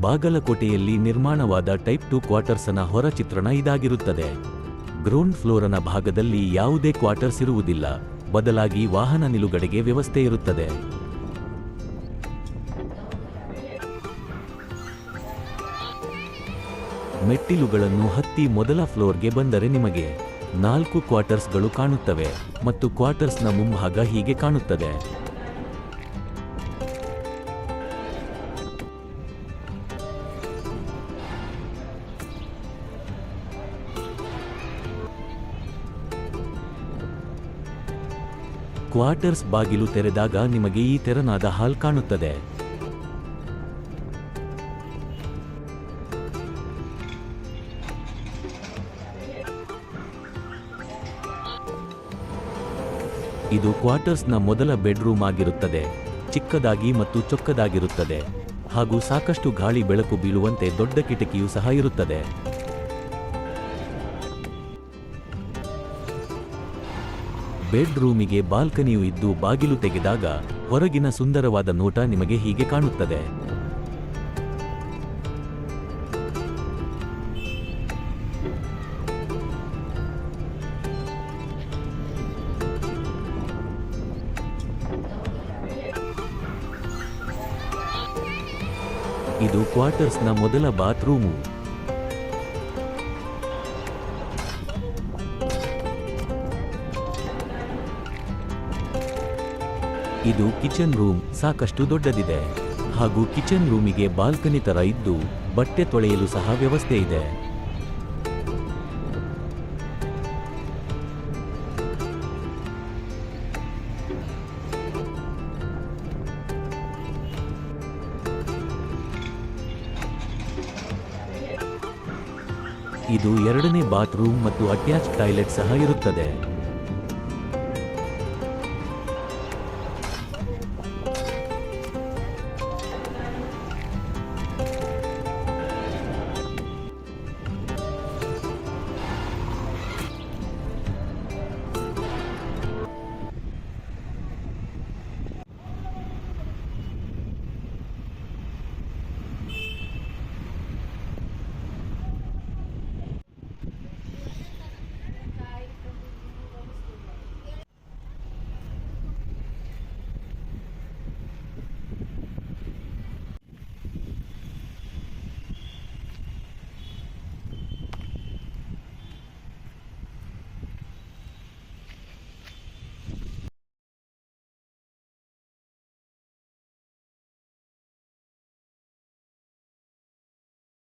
ಬಾಗಲಕೋಟೆಯಲ್ಲಿ ನಿರ್ಮಾಣವಾದ type two ಕ್ವಾರ್ಟರ್ಸ್ನ ಹೊರ ಚಿತ್ರಣ ಇದಾಗಿರುತ್ತದೆ. ಗ್ರೌಂಡ್ ಫ್ಲೋರನ ಭಾಗದಲ್ಲಿ ಯಾವುದೇ ಕ್ವಾರ್ಟರ್ಸ್ ಇರುವುದಿಲ್ಲ. ಬದಲಾಗಿ ವಾಹನ ನಿಲುಗಡೆಗೆ ವ್ಯವಸ್ಥೆ ಇರುತ್ತದೆ. ಮೆಟ್ಟಿಲುಗಳನ್ನು ಹತ್ತಿ ಮೊದಲ ಫ್ಲೋರ್ಗೆ ಬಂದರೆ ನಿಮಗೆ ನಾಲ್ಕು ಕ್ವಾರ್ಟರ್ಸ್ಗಳು ಕಾಣುತ್ತವೆ ಮತ್ತು ಕ್ವಾರ್ಟರ್ಸ್ನ ಮುಂಭಾಗ ಹೀಗೆ ಕಾಣುತ್ತದೆ. ಕ್ವಾರ್ಟರ್ಸ್ ಬಾಗಿಲು ತೆರೆದಾಗ ನಿಮಗೆ ಈ ತೆರನಾದ ಹಾಲ್ ಕಾಣುತ್ತದೆ. ಇದು ಕ್ವಾರ್ಟರ್ಸ್ನ ಮೊದಲ ಬೆಡ್ರೂಮ್ ಆಗಿರುತ್ತದೆ. ಚಿಕ್ಕದಾಗಿ ಮತ್ತು ಚೊಕ್ಕದಾಗಿರುತ್ತದೆ. ಹಾಗೂ ಸಾಕಷ್ಟು ಗಾಳಿ ಬೆಳಕು ಬೀಳುವಂತೆ ದೊಡ್ಡ ಕಿಟಕಿಯೂ ಸಹ ಇರುತ್ತದೆ. ಬೆಡ್ರೂಮಿಗೆ ಬಾಲ್ಕನಿಯು ಇದ್ದು ಬಾಗಿಲು ತೆಗೆದಾಗ ಹೊರಗಿನ ಸುಂದರವಾದ ನೋಟ ನಿಮಗೆ ಹೀಗೆ ಕಾಣುತ್ತದೆ. ಇದು ಕ್ವಾರ್ಟರ್ಸ್ನ ಮೊದಲ ಬಾತ್ರೂಮು. ಇದು ಕಿಚನ್ ರೂಮ್ ಸಾಕಷ್ಟು ದೊಡ್ಡದಿದೆ. ಹಾಗೂ ಕಿಚನ್ ರೂಮಿಗೆ ಬಾಲ್ಕನಿ ತರ ಇದ್ದು ಬಟ್ಟೆ ತೊಳೆಯಲು ಸಹ ವ್ಯವಸ್ಥೆ ಇದೆ. ಇದು ಎರಡನೇ ಬಾತ್ರೂಮ್ ಮತ್ತು ಅಟ್ಯಾಚ್ ಟಾಯ್ಲೆಟ್ ಸಹ ಇರುತ್ತದೆ.